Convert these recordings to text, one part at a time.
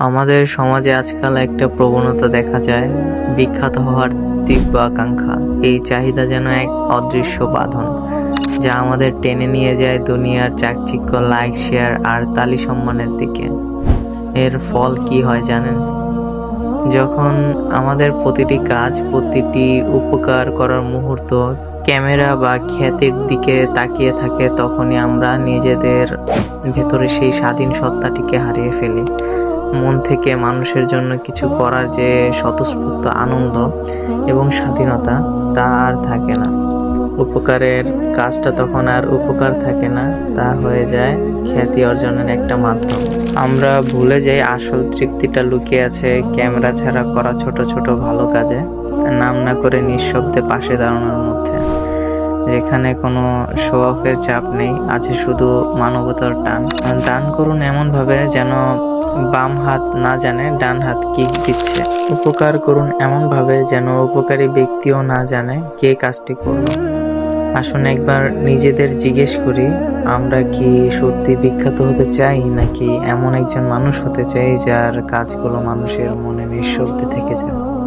আমাদের সমাজে আজকাল একটা প্রবণতা দেখা যায়, বিখ্যাত হওয়ার তীব্র আকাঙ্ক্ষা। এই চাহিদা যেন এক অদৃশ্য বাঁধন, যা আমাদের টেনে নিয়ে যায় দুনিয়ার চাকচিক্য, লাইক, শেয়ার আর তালি সম্মানের দিকে। এর ফল কি হয় জানেন? যখন আমাদের প্রতিটি কাজ, প্রতিটি উপকার করার মুহূর্ত ক্যামেরা বা খ্যাতির দিকে তাকিয়ে থাকে, তখনই আমরা নিজেদের ভেতরে সেই স্বাধীন সত্তাটিকে হারিয়ে ফেলি। মন থেকে মানুষের জন্য কিছু করার যে স্বতঃস্ফূর্ত আনন্দ এবং স্বাধীনতা, তা আর থাকে না। উপকারের কাজটা তখন আর উপকার থাকে না, তা হয়ে যায় খ্যাতি অর্জনের একটা মাধ্যম। আমরা ভুলে যাই আসল তৃপ্তিটা লুকিয়ে আছে ক্যামেরা ছাড়া করা ছোট ছোট ভালো কাজে। নাম না করে নিঃশব্দে পাশে দাঁড়ানোর মধ্যে। যেখানে কোনো শো অফের চাপ নেই, আছে শুধু মানবতার টান। দান করুন এমনভাবে যেন বাম হাত না জানে, ডান হাত কিক দিচ্ছে। উপকার করুন এমনভাবে যেন উপকারী ব্যক্তিও না জানে কে কাজটি করল। আসুন একবার নিজেদের জিজ্ঞেস করি, আমরা কি সত্যি বিখ্যাত হতে চাই, নাকি এমন একজন মানুষ হতে চাই যার কাজগুলো মানুষের মনে নিঃশব্দে থেকে যায়?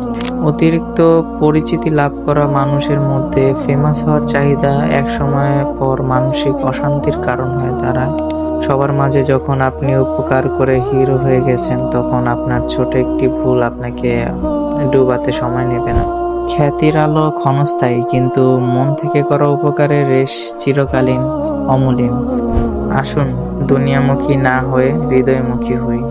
অতিরিক্ত পরিচিতি লাভ করা মানুষের মধ্যে ফেমাস হওয়ার চাহিদা এক সময় পর মানসিক অশান্তির কারণ হয়ে দাঁড়ায়। সবার মাঝে যখন আপনি উপকার করে হিরো হয়ে গেছেন, তখন আপনার ছোট একটি ভুল আপনাকে ডুবাতে সময় নেবে না। খ্যাতির আলো ক্ষণস্থায়ী, কিন্তু মন থেকে করা উপকারের রেশ চিরকালীন অমলিন আসুন, দুনিয়ামুখী না হয়ে হৃদয়মুখী হই।